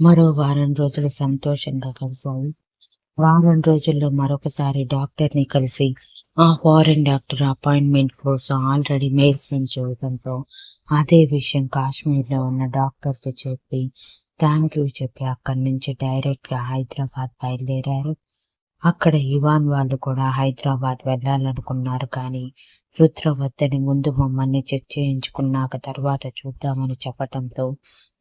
మరో వారం రోజులు సంతోషంగా గడిపాయి. వారం రోజుల్లో మరొకసారి డాక్టర్ని కలిసి ఆ ఫారెన్ డాక్టర్ అపాయింట్మెంట్ కోసం ఆల్రెడీ మెయిల్స్ నుంచి అదే విషయం కాశ్మీర్లో ఉన్న డాక్టర్కి చెప్పి థ్యాంక్ యూ చెప్పి అక్కడి నుంచి డైరెక్ట్గా హైదరాబాద్ బయలుదేరారు. అక్కడ ఇవాన్ వాళ్ళు కూడా హైదరాబాద్ వెళ్ళాలనుకున్నారు కానీ రుద్ర వద్దని ముందు మమ్మల్ని చెక్ చేయించుకున్నాక తర్వాత చూద్దామని చెప్పటంతో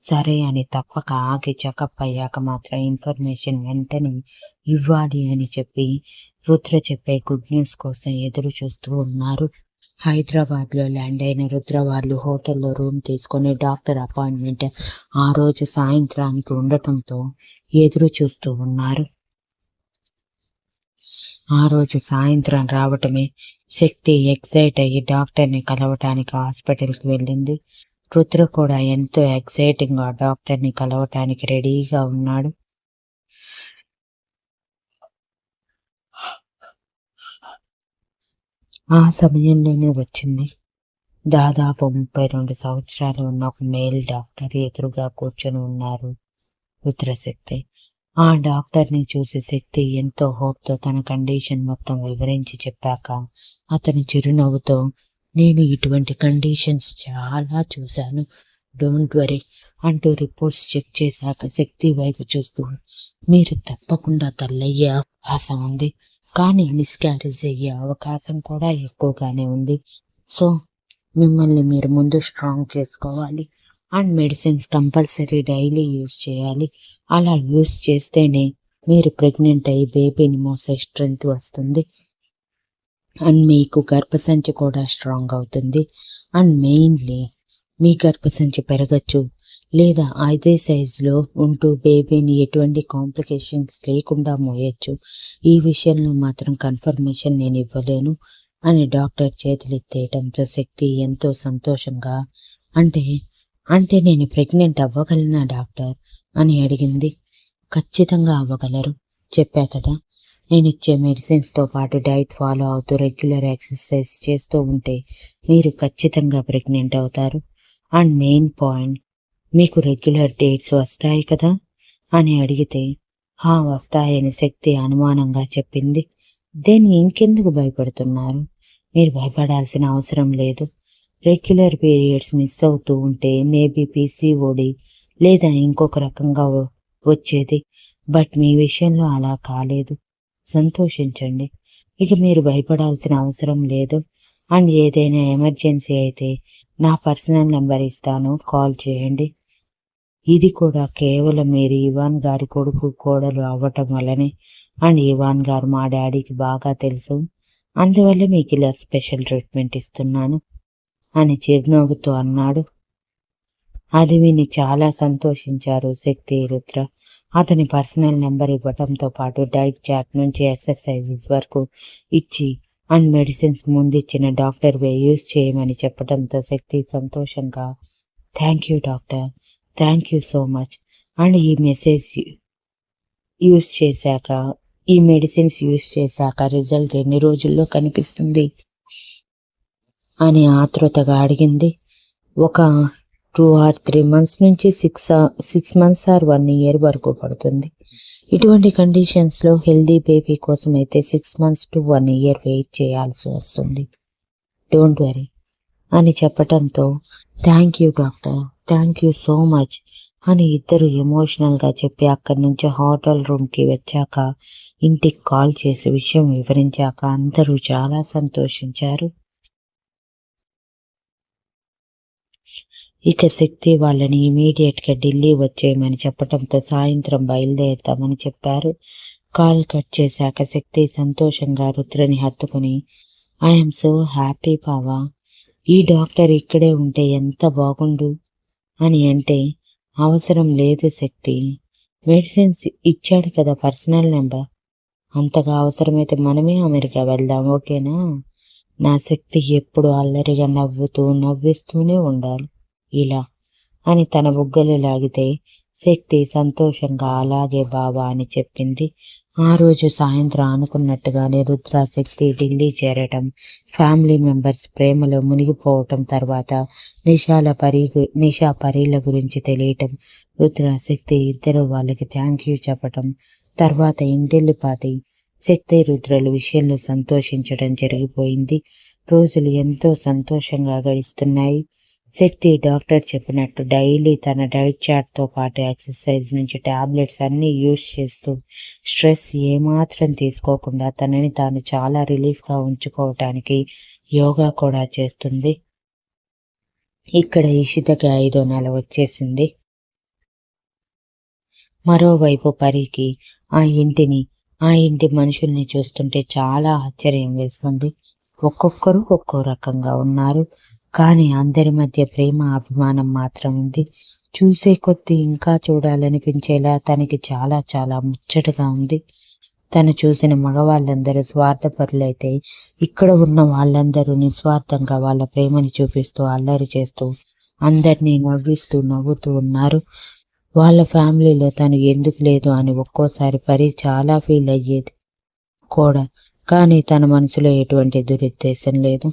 సరే అని తప్పక ఆగి చెకప్ అయ్యాక మాత్రం ఇన్ఫర్మేషన్ వెంటనే ఇవ్వాలి అని చెప్పి రుద్ర చెప్పే గుడ్ న్యూస్ కోసం ఎదురు చూస్తూ ఉన్నారు. హైదరాబాద్లో ల్యాండ్ అయిన రుద్ర వాళ్ళు హోటల్లో రూమ్ తీసుకొని డాక్టర్ అపాయింట్మెంట్ ఆ రోజు సాయంత్రానికి ఉండటంతో ఎదురు చూస్తూ ఉన్నారు. ఆ రోజు సాయంత్రం రావటమే శక్తి ఎక్సైట్ అయ్యి డాక్టర్ని కలవటానికి హాస్పిటల్కి వెళ్ళింది. రుద్ర కూడా ఎంతో ఎక్సైటింగ్గా డాక్టర్ని కలవటానికి రెడీగా ఉన్నాడు. ఆ సమయంలోనే వచ్చింది. దాదాపు ముప్పై రెండు సంవత్సరాలు ఉన్న ఒక మేల్ డాక్టర్ ఎదురుగా కూర్చొని ఉన్నారు రుద్రశక్తి. ఆ డాక్టర్ని చూసి శక్తి ఎంతో హోప్తో తన కండిషన్ మొత్తం వివరించి చెప్పాక అతని చిరునవ్వుతో నేను ఇటువంటి కండిషన్స్ చాలా చూశాను. డోంట్ వరీ అంటూ రిపోర్ట్స్ చెక్ చేశాక శక్తి వైపు చూస్తూ మీరు తప్పకుండా తల్లయ్యే అవకాశం ఉంది. కానీ మిస్క్యారేజ్ అయ్యే అవకాశం కూడా ఎక్కువగానే ఉంది. సో మిమ్మల్ని మీరు ముందు స్ట్రాంగ్ చేసుకోవాలి. And medicines compulsory daily use చేయాలి. అలా యూస్ చేస్తేనే మీరు ప్రెగ్నెంట్ అయ్యి బేబీని మోసే స్ట్రెంగ్త్ వస్తుంది. అండ్ మీకు గర్భసంచి కూడా స్ట్రాంగ్ అవుతుంది. అండ్ మెయిన్లీ మీ గర్భసంచి పెరగచ్చు. లేదా అదే సైజులో ఉంటూ బేబీని ఎటువంటి కాంప్లికేషన్స్ లేకుండా మోయచ్చు. ఈ విషయంలో మాత్రం కన్ఫర్మేషన్ నేను ఇవ్వలేను అని డాక్టర్ చేతులెత్తేయటంతో శక్తి ఎంతో సంతోషంగా అంటే అంటే నేను ప్రెగ్నెంట్ అవ్వగలనా డాక్టర్? అని అడిగింది. ఖచ్చితంగా అవ్వగలరు. చెప్పా కదా నేను ఇచ్చే మెడిసిన్స్తో పాటు డైట్ ఫాలో అవుతూ రెగ్యులర్ ఎక్సర్సైజ్ చేస్తూ ఉంటే మీరు ఖచ్చితంగా ప్రెగ్నెంట్ అవుతారు. అండ్ మెయిన్ పాయింట్ మీకు రెగ్యులర్ డేట్స్ వస్తాయి కదా? అని అడిగితే హా వస్తాయని శక్తి అనుమానంగా చెప్పింది. దేన్ని ఇంకెందుకు భయపడుతున్నారు? మీరు భయపడాల్సిన అవసరం లేదు. రెగ్యులర్ పీరియడ్స్ మిస్ అవుతూ ఉంటే మేబీ పీసీఓడి లేదా ఇంకొక రకంగా వచ్చేది. బట్ మీ విషయంలో అలా కాలేదు. సంతోషించండి. ఇక మీరు భయపడాల్సిన అవసరం లేదు. అండ్ ఏదైనా ఎమర్జెన్సీ అయితే నా పర్సనల్ నెంబర్ ఇస్తాను. కాల్ చేయండి. ఇది కూడా కేవలం మీరు ఇవాన్ గారి కొడుకు కోడలు అవ్వటం వల్లనే. అండ్ ఇవాన్ గారు మా డాడీకి బాగా తెలుసు. అందువల్ల మీకు ఇలా స్పెషల్ ట్రీట్మెంట్ ఇస్తున్నాను. అని చిరునవ్వుతో అన్నాడు. అది విని చాలా సంతోషించారు శక్తి రుద్ర. అతని పర్సనల్ నెంబర్ ఇవ్వటంతో పాటు డైట్ చాట్ నుంచి ఎక్సర్సైజెస్ వరకు ఇచ్చి అండ్ మెడిసిన్స్ ముందిచ్చిన డాక్టర్ వే యూస్ చేయమని చెప్పడంతో శక్తి సంతోషంగా thank you doctor thank you so much. And ఈ మెసేజ్ యూస్ చేశాక ఈ మెడిసిన్స్ యూస్ చేశాక రిజల్ట్ ఎన్ని రోజుల్లో కనిపిస్తుంది? అని ఆతృతగా అడిగింది. ఒక టూ ఆర్ త్రీ మంత్స్ నుంచి six six months or one year వరకు పడుతుంది. ఇటువంటి కండిషన్స్లో హెల్దీ బేబీ కోసం అయితే six months to one year wait చేయాల్సి వస్తుంది. డోంట్ వరీ అని చెప్పటంతో thank you doctor thank you so much అని ఇద్దరు ఎమోషనల్గా చెప్పి అక్కడి నుంచి హోటల్ రూమ్కి వచ్చాక ఇంటికి కాల్ చేసి విషయం వివరించాక అందరూ చాలా సంతోషించారు. ఇక శక్తి వాళ్ళని ఇమీడియట్గా ఢిల్లీ వచ్చేయమని చెప్పడంతో సాయంత్రం బయలుదేరుతామని చెప్పారు. కాల్ కట్ చేశాక శక్తి సంతోషంగా రుద్రని హత్తుకుని ఐఎమ్ సో హ్యాపీ బావా. ఈ డాక్టర్ ఇక్కడే ఉంటే ఎంత బాగుండు? అని అంటే అవసరం లేదు శక్తి. మెడిసిన్స్ ఇచ్చాడు కదా పర్సనల్ నెంబర్. అంతగా అవసరమైతే మనమే అమెరికా వెళ్దాం ఓకేనా? నా శక్తి ఎప్పుడు అల్లరిగా నవ్వుతూ నవ్విస్తూనే ఉండాలి. ఇలా. అని తన బుగ్గలు లాగితే శక్తి సంతోషంగా అలాగే బాబా అని చెప్పింది. ఆ రోజు సాయంత్రం అనుకున్నట్టుగానే రుద్ర శక్తి ఢిల్లీ చేరటం ఫ్యామిలీ మెంబర్స్ ప్రేమలో మునిగిపోవటం తర్వాత నిషాల పరి నిషా పరీల గురించి తెలియటం రుద్ర శక్తి ఇద్దరు వాళ్ళకి థ్యాంక్ యూ చెప్పటం తర్వాత ఇంటిల్లిపాతి శక్తి రుద్రల విషయంలో సంతోషించడం జరిగిపోయింది. రోజులు ఎంతో సంతోషంగా గడిస్తున్నాయి. శక్తి డాక్టర్ చెప్పినట్టు డైలీ తన డైట్ చార్ట్తో పాటు ఎక్సర్సైజ్ నుంచి టాబ్లెట్స్ అన్నీ యూజ్ చేస్తూ స్ట్రెస్ ఏమాత్రం తీసుకోకుండా తనని తాను చాలా రిలీఫ్గా ఉంచుకోవటానికి యోగా కూడా చేస్తుంది. ఇక్కడ ఇషితకి ఐదో నెల వచ్చేసింది. మరోవైపు పరికి ఆ ఇంటిని ఆ ఇంటి మనుషుల్ని చూస్తుంటే చాలా ఆశ్చర్యం వేస్తుంది. ఒక్కొక్కరు ఒక్కో రకంగా ఉన్నారు. కానీ అందరి మధ్య ప్రేమ అభిమానం మాత్రం ఉంది. చూసే కొద్దీ ఇంకా చూడాలనిపించేలా తనకి చాలా చాలా ముచ్చటగా ఉంది. తను చూసిన మగవాళ్ళందరూ స్వార్థపరులైతే ఇక్కడ ఉన్న వాళ్ళందరూ నిస్వార్థంగా వాళ్ళ ప్రేమని చూపిస్తూ అల్లరి చేస్తూ అందరినీ నవ్విస్తూ నవ్వుతూ ఉన్నారు. వాళ్ళ ఫ్యామిలీలో తను ఎందుకు లేదు అని ఒక్కోసారి పరి చాలా ఫీల్ అయ్యేది కూడా. కానీ తన మనసులో ఎటువంటి దురుద్దేశం లేదు.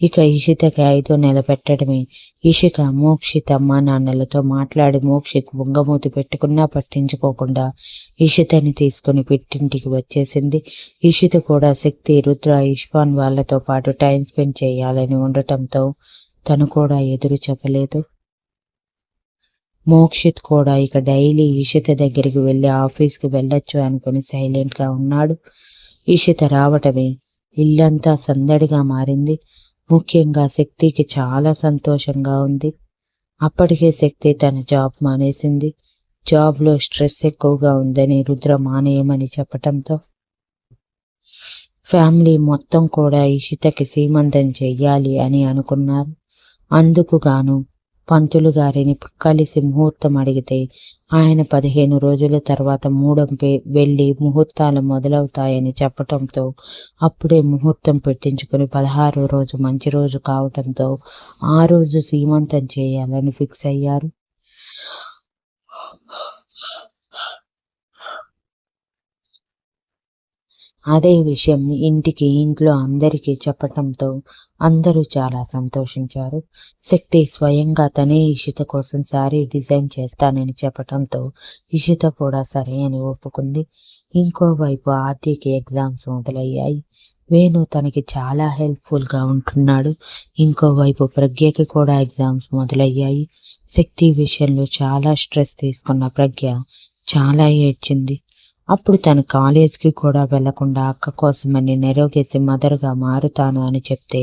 ఇక ఇషితకి ఐదో నెల పెట్టడమే ఇషిక మోక్షిత్ అమ్మా నాన్నలతో మాట్లాడి మోక్షిత్ బొంగమూతి పెట్టుకున్నా పట్టించుకోకుండా ఇషితని తీసుకుని పెట్టింటికి వచ్చేసింది. ఇషిత కూడా శక్తి రుద్ర ఇష్వాన్ వాళ్ళతో పాటు టైం స్పెండ్ చేయాలని ఉండటంతో తను కూడా ఎదురు చెప్పలేదు. మోక్షిత్ కూడా ఇక డైలీ ఇషిత దగ్గరికి వెళ్ళి ఆఫీస్కి వెళ్ళొచ్చు అనుకుని సైలెంట్గా ఉన్నాడు. ఇషిత రావటమే ఇల్లంతా సందడిగా మారింది. ముఖ్యంగా శక్తికి చాలా సంతోషంగా ఉంది. అప్పటికే శక్తి తన జాబ్ మానేసింది. జాబ్లో స్ట్రెస్ ఎక్కువగా ఉందని రుద్ర మానేయమని చెప్పటంతో ఫ్యామిలీ మొత్తం కూడా ఇషితకి సీమంతం చెయ్యాలి అని అనుకున్నారు. అందుకు గాను పంతులు గారిని కలిసి ముహూర్తం అడిగితే ఆయన పదిహేను రోజుల తర్వాత మూడం వెళ్ళి ముహూర్తాలు మొదలవుతాయని చెప్పటంతో అప్పుడే ముహూర్తం పెట్టించుకుని పదహారో రోజు మంచి రోజు కావటంతో ఆ రోజు సీమంతం చేయాలని ఫిక్స్ అయ్యారు. అదే విషయం ఇంటికి ఇంట్లో అందరికీ చెప్పటంతో అందరూ చాలా సంతోషించారు. శక్తి స్వయంగా తనే ఇషిత కోసం శారీ డిజైన్ చేస్తానని చెప్పటంతో ఇషిత కూడా సరే అని ఒప్పుకుంది. ఇంకోవైపు ఆర్తికి ఎగ్జామ్స్ మొదలయ్యాయి. వేణు తనకి చాలా హెల్ప్ఫుల్గా ఉంటున్నాడు. ఇంకోవైపు ప్రజ్ఞకి కూడా ఎగ్జామ్స్ మొదలయ్యాయి. శక్తి విషయంలో చాలా స్ట్రెస్ తీసుకున్న ప్రజ్ఞ చాలా ఏడ్చింది. అప్పుడు తను కాలేజ్కి కూడా వెళ్ళకుండా అక్క కోసమని నెరోగేసి మదర్గా మారుతాను అని చెప్తే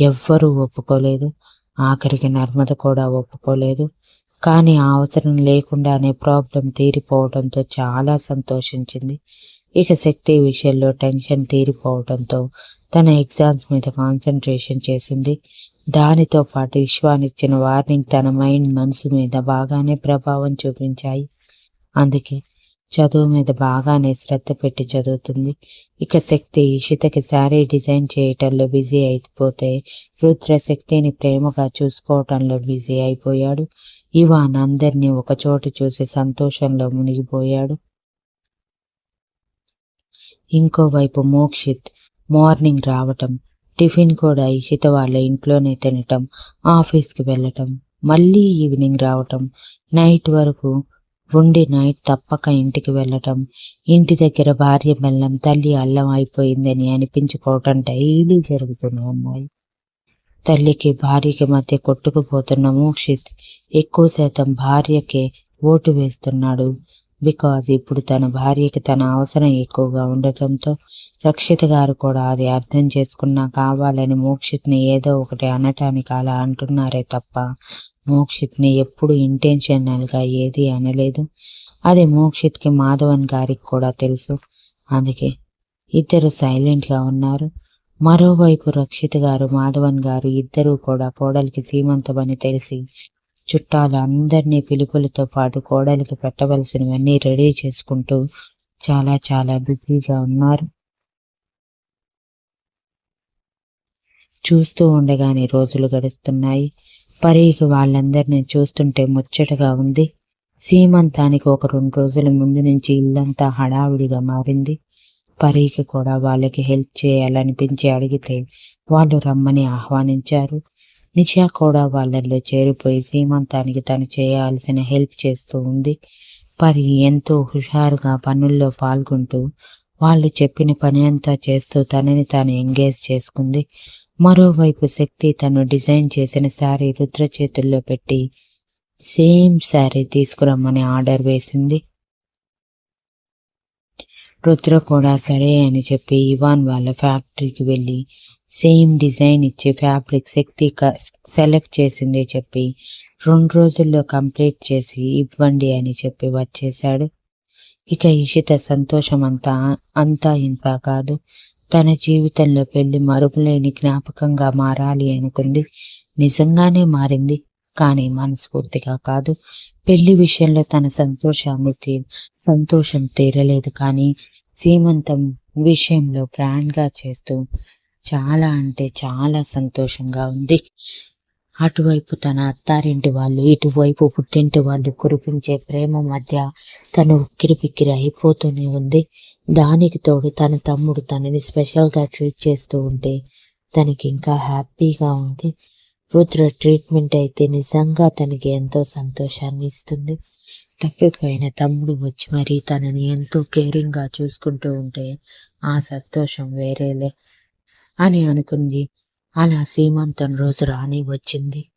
ఎవ్వరూ ఒప్పుకోలేదు. ఆఖరికి నర్మద కూడా ఒప్పుకోలేదు. కానీ ఆ అవసరం లేకుండానే ప్రాబ్లం తీరిపోవడంతో చాలా సంతోషించింది. ఇక శక్తి విషయంలో టెన్షన్ తీరిపోవడంతో తన ఎగ్జామ్స్ మీద కాన్సన్ట్రేషన్ చేసింది. దానితో పాటు విశ్వానిచ్చిన వార్నింగ్ తన మైండ్ మనసు మీద బాగానే ప్రభావం చూపించాయి. అందుకే చదువు మీద బాగానే శ్రద్ధ పెట్టి చదువుతుంది. ఇక శక్తి ఇషితకి శారీ డిజైన్ చేయటంలో బిజీ అయిపోతే రుద్ర శక్తిని ప్రేమగా చూసుకోవటంలో బిజీ అయిపోయాడు. ఇవాన్ అందరినీ ఒకచోట చూసి సంతోషంలో మునిగిపోయాడు. ఇంకోవైపు మోక్షిత్ మార్నింగ్ రావటం టిఫిన్ కూడా ఇషిత వాళ్ళ ఇంట్లోనే తినటం ఆఫీస్కి వెళ్ళటం మళ్ళీ ఈవినింగ్ రావటం నైట్ వరకు ఉండి నైట్ తప్పక ఇంటికి వెళ్ళటం ఇంటి దగ్గర భార్య బెల్లం తల్లి అల్లం అయిపోయిందని అనిపించుకోవటం డైలీ జరుగుతూనే ఉన్నాయి. తల్లికి భార్యకి మధ్య కొట్టుకుపోతున్న మోక్షిత్ ఎక్కువ శాతం భార్యకే ఓటు వేస్తున్నాడు. బికాజ్ ఇప్పుడు తన భార్యకి తన అవసరం ఎక్కువగా ఉండటంతో రక్షిత గారు కూడా అది అర్థం చేసుకున్నా కావాలని మోక్షిత్ని ఏదో ఒకటి అనటానికి అలా అంటున్నారే తప్ప మోక్షిత్ని ఎప్పుడు ఇంటెన్షనల్గా ఏది అనలేదు. అది మోక్షిత్కి మాధవన్ గారికి కూడా తెలుసు. అందుకే ఇద్దరు సైలెంట్గా ఉన్నారు. మరోవైపు రక్షిత్ గారు మాధవన్ గారు ఇద్దరూ కూడా కోడలికి సీమంతమని తెలిసి చుట్టాలు అందరినీ పిలుపులతో పాటు కోడలికి పెట్టవలసినవన్నీ రెడీ చేసుకుంటూ చాలా చాలా బిజీగా ఉన్నారు. చూస్తూ ఉండగానే రోజులు గడుస్తున్నాయి. పరీకి వాళ్ళందరినీ చూస్తుంటే ముచ్చటగా ఉంది. సీమంతానికి ఒక రెండు రోజుల ముందు నుంచి ఇల్లంతా హడావుడిగా మారింది. పరీకి కూడా వాళ్ళకి హెల్ప్ చేయాలనిపించి అడిగితే వాళ్ళు రమ్మని ఆహ్వానించారు. నిషా కూడా వాళ్ళల్లో చేరిపోయి సీమంతానికి తను చేయాల్సిన హెల్ప్ చేస్తూ ఉంది. పరి ఎంతో హుషారుగా పనుల్లో పాల్గొంటూ వాళ్ళు చెప్పిన పని అంతా చేస్తూ తనని తాను ఎంగేజ్ చేసుకుంది. మరోవైపు శక్తి తను డిజైన్ చేసిన శారీ రుద్ర చేతుల్లో పెట్టి సేమ్ శారీ తీసుకురమ్మని ఆర్డర్ వేసింది. రుద్ర కూడా సరే అని చెప్పి ఇవాన్ వాళ్ళ ఫ్యాక్టరీకి వెళ్ళి సేమ్ డిజైన్ ఇచ్చి ఫ్యాబ్రిక్ శక్తి సెలెక్ట్ చేసింది చెప్పి రెండు రోజుల్లో కంప్లీట్ చేసి ఇవ్వండి అని చెప్పి వచ్చేశాడు. ఇక ఇషిత సంతోషం అంతా అంతా ఇంత కాదు. తన జీవితంలో పెళ్ళి మరుపులేని జ్ఞాపకంగా మారాలి అనుకుంది. నిజంగానే మారింది కానీ మనస్ఫూర్తిగా కాదు. పెళ్ళి విషయంలో తన సంతోషాన్ని తీ సంతోషం తీరలేదు కానీ సీమంతం విషయంలో గా చేస్తూ చాలా అంటే చాలా సంతోషంగా ఉంది. అటువైపు తన అత్తారింటి వాళ్ళు ఇటువైపు పుట్టింటి వాళ్ళు కురిపించే ప్రేమ మధ్య తను ఉక్కిరిపిక్కిరి అయిపోతూనే ఉంది. దానికి తోడు తన తమ్ముడు తనని స్పెషల్గా ట్రీట్ చేస్తూ ఉంటే తనకి ఇంకా హ్యాపీగా ఉంది. రుద్ర ట్రీట్మెంట్ అయితే నిజంగా తనకి ఎంతో సంతోషాన్ని ఇస్తుంది. తప్పిపోయిన తమ్ముడు వచ్చి మరీ తనని ఎంతో కేరింగ్గా చూసుకుంటూ ఉంటే ఆ సంతోషం వేరేలే. అని అనుకుంది. అలా సీమంతం రోజు రాని వచ్చింది.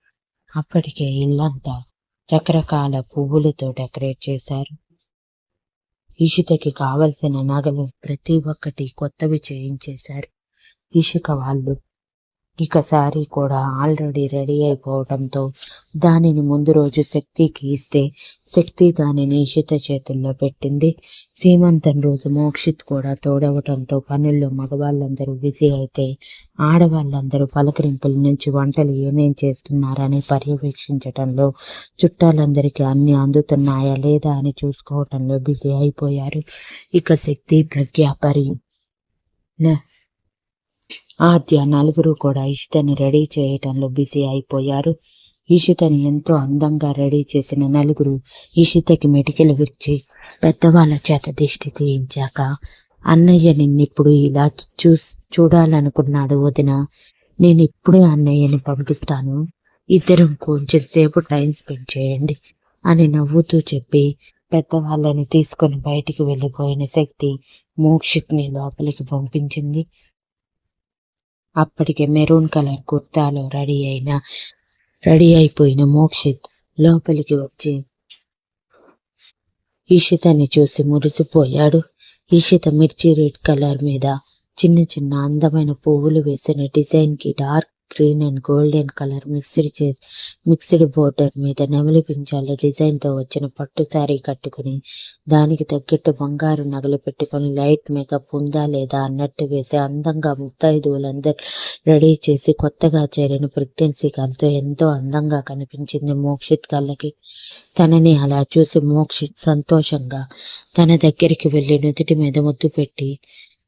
అప్పటికే ఇల్లంతా రకరకాల పువ్వులతో డెకరేట్ చేశారు. ఇషితకి కావలసిన నగలు ప్రతి ఒక్కటి కొత్తవి చేయించేశారు. ఇషిక వాళ్ళు ఇక శారీ కూడా ఆల్రెడీ రెడీ అయిపోవడంతో దానిని ముందు రోజు శక్తికి ఇస్తే శక్తి దానిని ఇషిత చేతుల్లో పెట్టింది. సీమంతం రోజు మోక్షిత్ కూడా తోడవటంతో పనుల్లో మగవాళ్ళందరూ బిజీ అయితే ఆడవాళ్ళందరూ పలకరింపుల నుంచి వంటలు ఏమేం చేస్తున్నారని పర్యవేక్షించటంలో చుట్టాలందరికీ అన్ని అందుతున్నాయా లేదా అని చూసుకోవటంలో బిజీ అయిపోయారు. ఇక శక్తి ప్రజ్ఞ పరి ఆద్య నలుగురు కూడా ఇషితని రెడీ చేయటంలో బిజీ అయిపోయారు. ఈషితని ఎంతో అందంగా రెడీ చేసిన నలుగురు ఇషితకి మెటికలు విరిచి పెద్దవాళ్ళ చేత దిష్టి తీయించాక అన్నయ్య నిన్నిప్పుడు ఇలా చూ చూడాలనుకున్నాడు వదిన. నేను ఇప్పుడే అన్నయ్యని పంపిస్తాను. ఇద్దరం కొంచెం సేపు టైం స్పెండ్ చేయండి అని నవ్వుతూ చెప్పి పెద్దవాళ్ళని తీసుకొని బయటికి వెళ్ళిపోయిన శక్తి మోక్షిత్ని లోపలికి పంపించింది. అప్పటికే మెరూన్ కలర్ కుర్తాలో రెడీ అయిన రెడీ అయిపోయిన మోక్షిత్ లోపలికి వచ్చి ఈషితని చూసి మురిసిపోయాడు. ఈషిత మిర్చి రెడ్ కలర్ మీద చిన్న చిన్న అందమైన పువ్వులు వేసిన డిజైన్కి dark green and golden colour mixed చేసి మిక్స్డ్ బోర్డర్ మీద నెమలి పించాల డిజైన్తో వచ్చిన పట్టు శారీ కట్టుకుని దానికి తగ్గట్టు బంగారు నగలు పెట్టుకుని లైట్ మేకప్ ఉందా లేదా అన్నట్టు వేసి అందంగా ముత్తైదువులందరూ రెడీ చేసి కొత్తగా చేరిన ప్రెగ్నెన్సీ కలతో ఎంతో అందంగా కనిపించింది మోక్షిత్ కళ్ళకి. తనని అలా చూసి మోక్షిత్ సంతోషంగా తన దగ్గరికి వెళ్ళి నుదుటి మీద ముద్దు పెట్టి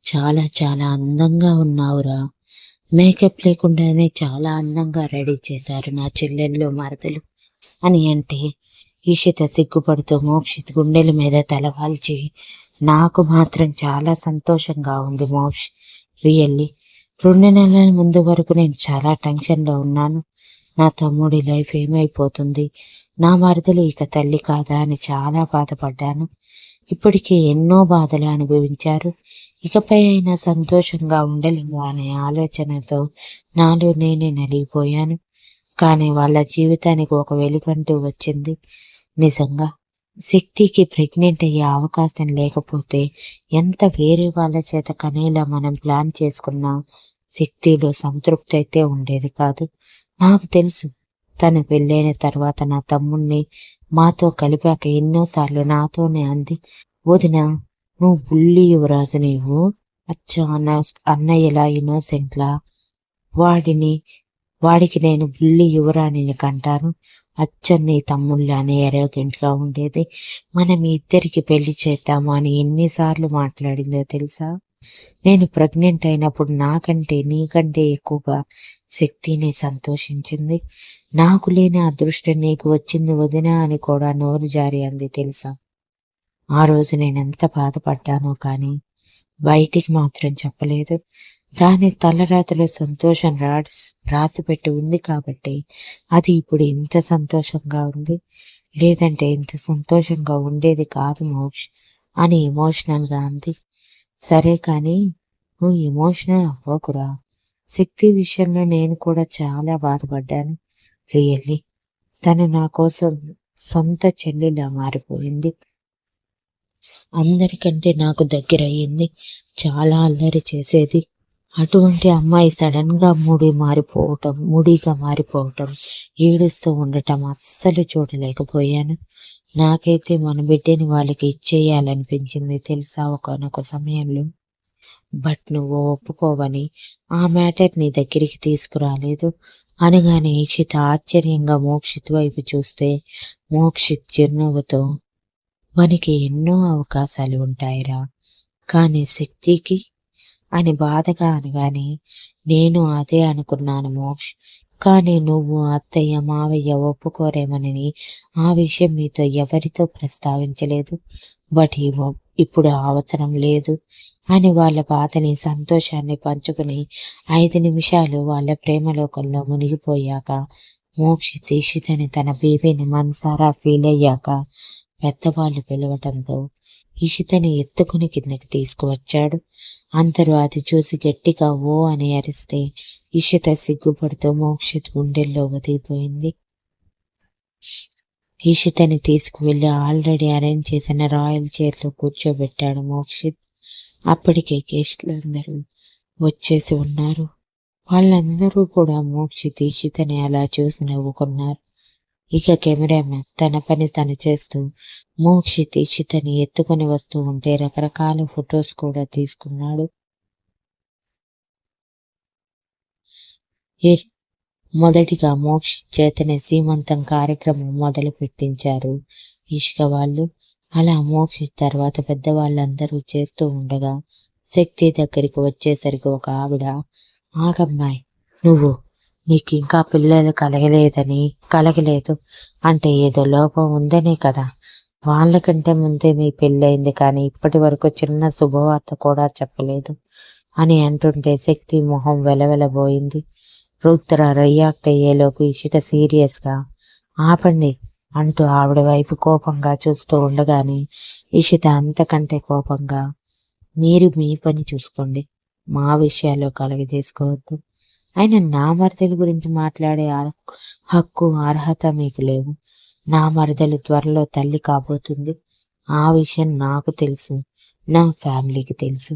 చాలా చాలా అందంగా ఉన్నావురా. మేకప్ లేకుండానే చాలా అందంగా రెడీ చేశారు నా చెల్లెళ్ళు మరదలు అని అంటే ఈషిత సిగ్గుపడుతూ మోక్షిత్ గుండెల మీద తలవాల్చి నాకు మాత్రం చాలా సంతోషంగా ఉంది మోక్ష్. రియల్లీ రెండు నెలల ముందు వరకు నేను చాలా టెన్షన్లో ఉన్నాను. నా తమ్ముడి లైఫ్ ఏమైపోతుంది? నా మరదలు ఇక తల్లి కాదా అని చాలా బాధపడ్డాను. ఇప్పటికే ఎన్నో బాధలు అనుభవించారు. ఇకపై అయినా సంతోషంగా ఉండలేము అనే ఆలోచనతో నాలో నేనే నలిగిపోయాను. కానీ వాళ్ళ జీవితానికి ఒక వెలుగంటూ వచ్చింది. నిజంగా శక్తికి ప్రెగ్నెంట్ అయ్యే అవకాశం లేకపోతే ఎంత వేరే వాళ్ళ చేత కనేలా మనం ప్లాన్ చేసుకున్నా శక్తిలో సంతృప్తి అయితే ఉండేది కాదు. నాకు తెలుసు తను పెళ్ళైన తర్వాత నా తమ్ముణ్ణి మాతో కలిపాక ఎన్నోసార్లు నాతోనే అంది. వదిన నువ్వు బుల్లి యువరాజు నీవు. అచ్చా అన్నయ్యలా ఇన్నోసెంట్లా వాడిని వాడికి నేను బుల్లి యువరాణిని కంటాను. అచ్చన్ని అనే ఎరోగెంట్గా ఉండేది. మనం ఇద్దరికి పెళ్ళి చేద్దాము అని ఎన్నిసార్లు మాట్లాడిందో తెలుసా? నేను ప్రెగ్నెంట్ అయినప్పుడు నాకంటే నీకంటే ఎక్కువగా శక్తిని సంతోషించింది. నాకు లేని అదృష్టం నీకు వచ్చింది వదినా అని కూడా నోరు జారి అంది తెలుసా? ఆ రోజు నేను ఎంత బాధపడ్డానో కానీ బయటికి మాత్రం చెప్పలేదు. దాని తలరాతిలో సంతోషం రాసి రాసిపెట్టి ఉంది కాబట్టి అది ఇప్పుడు ఇంత సంతోషంగా ఉంది. లేదంటే ఇంత సంతోషంగా ఉండేది కాదు మోక్ష్ అని ఎమోషనల్గా అంది. సరే కానీ నువ్వు ఎమోషనల్ అవ్వకురా. శక్తి విషయంలో నేను కూడా చాలా బాధపడ్డాను. రియల్లీ తను నా కోసం సొంత చెల్లిలా మారిపోయింది. అందరికంటే నాకు దగ్గర అయ్యింది చాలా అల్లరి చేసేది. అటువంటి అమ్మాయి సడన్గా ముడి మారిపోవటం ముడిగా మారిపోవటం ఏడుస్తూ ఉండటం అస్సలు చూడలేకపోయాను. నాకైతే మన బిడ్డని వాళ్ళకి ఇచ్చేయాలనిపించింది తెలుసా ఒకనొక సమయంలో. బట్ నువ్వు ఒప్పుకోవని ఆ మ్యాటర్ నీ దగ్గరికి తీసుకురాలేదు. అనగానే ఈషిత ఆశ్చర్యంగా మోక్షిత్ వైపు చూస్తే మోక్షిత్ చిరునవ్వుతో మనకి ఎన్నో అవకాశాలు ఉంటాయిరా. కానీ శక్తికి అని బాధగా అనగానే నేను అదే అనుకున్నాను మోక్ష్. కానీ నువ్వు అత్తయ్య మావయ్య ఒప్పుకోరేమనని ఆ విషయం మీతో ఎవరితో ప్రస్తావించలేదు. బట్ ఇప్పుడు అవసరం లేదు అని వాళ్ళ బాధని సంతోషాన్ని పంచుకుని ఐదు నిమిషాలు వాళ్ళ ప్రేమలోకంలో మునిగిపోయాక మోక్షి తీషితని తన బేబీని మనసారా ఫీల్ అయ్యాక పెద్దవాళ్ళు పిలవటంతో ఇషితని ఎత్తుకుని కిందకి తీసుకువచ్చాడు. అందరూ అది చూసి గట్టిగా ఓ అని అరిస్తే ఇషిత సిగ్గుపడుతూ మోక్షిత్ గుండెల్లో వదిలిపోయింది ఇషితని తీసుకువెళ్ళి ఆల్రెడీ అరేంజ్ చేసిన రాయల్ చైర్లో కూర్చోబెట్టాడు మోక్షిత్. అప్పటికే గెస్టులందరూ వచ్చేసి ఉన్నారు. వాళ్ళందరూ కూడా మోక్షిత్ ఇషితని అలా చూసి నవ్వుకున్నారు. ఇక కెమెరామ్యాన్ తన పని తను చేస్తూ మోక్షిత్ ఈషితని ఎత్తుకొని వస్తూ ఉంటే రకరకాల ఫొటోస్ కూడా తీసుకున్నాడు. మొదటిగా మోక్ష చేతనే సీమంతం కార్యక్రమం మొదలు పెట్టించారు. ఇషిక వాళ్ళు అలా మోక్ష తర్వాత పెద్దవాళ్ళందరూ చేస్తూ ఉండగా శక్తి దగ్గరికి వచ్చేసరికి ఒక ఆవిడ ఆగమ్మాయి నువ్వు నీకు ఇంకా పిల్లలు కలగలేదని కలగలేదు అంటే ఏదో లోపం ఉందనే కదా. వాళ్ళకంటే ముందే మీ పెళ్ళయింది కానీ ఇప్పటి వరకు చిన్న శుభవార్త కూడా చెప్పలేదు అని అంటుంటే శక్తి మొహం వెలవెలబోయింది. రుద్ర రియాక్ట్ అయ్యేలోపు ఇషిట సీరియస్గా ఆపండి అంటూ ఆవిడ వైపు కోపంగా చూస్తూ ఉండగానే ఇషిత అంతకంటే కోపంగా మీరు మీ పని చూసుకోండి మా విషయాల్లో కలగజేసుకోవద్దు. అయినా నా మరదల గురించి మాట్లాడే ఆ- హక్కు అర్హత మీకు లేవు. నా మరదలు త్వరలో తల్లి కాబోతుంది. ఆ విషయం నాకు తెలుసు. నా ఫ్యామిలీకి తెలుసు.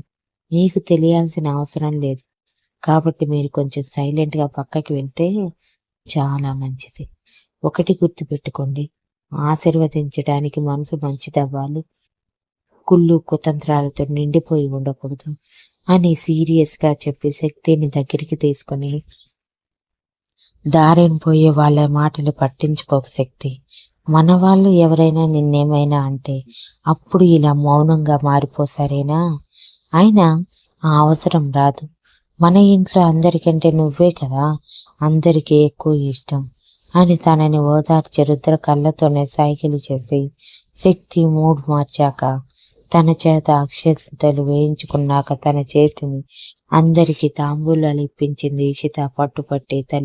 మీకు తెలియాల్సిన అవసరం లేదు. కాబట్టి మీరు కొంచెం సైలెంట్గా పక్కకి వెళ్తే చాలా మంచిది. ఒకటి గుర్తుపెట్టుకోండి. ఆశీర్వదించడానికి మనసు మంచిదవ్వాలి. కుళ్ళు కుతంత్రాలతో నిండిపోయి ఉండకూడదు. అని సీరియస్గా చెప్పి శక్తిని దగ్గరికి తీసుకొని దారిని పోయే వాళ్ళ మాటలు పట్టించుకోక శక్తి. మన వాళ్ళు ఎవరైనా నిన్నేమైనా అంటే అప్పుడు ఇలా మౌనంగా మారిపోసారేనా అయినా ఆ అవసరం రాదు. మన ఇంట్లో అందరికంటే నువ్వే కదా అందరికీ ఎక్కువ ఇష్టం అని తనని ఓదార్చి రుద్ర కళ్ళతోనే సైకిల్ చేసి శక్తి మూడ్ మార్చాక తన చేత అక్షతలు వేయించుకున్నాక తన చేతిని అందరికీ తాంబూలాలు ఇప్పించింది ఇషిత పట్టుపట్టి తల్లి.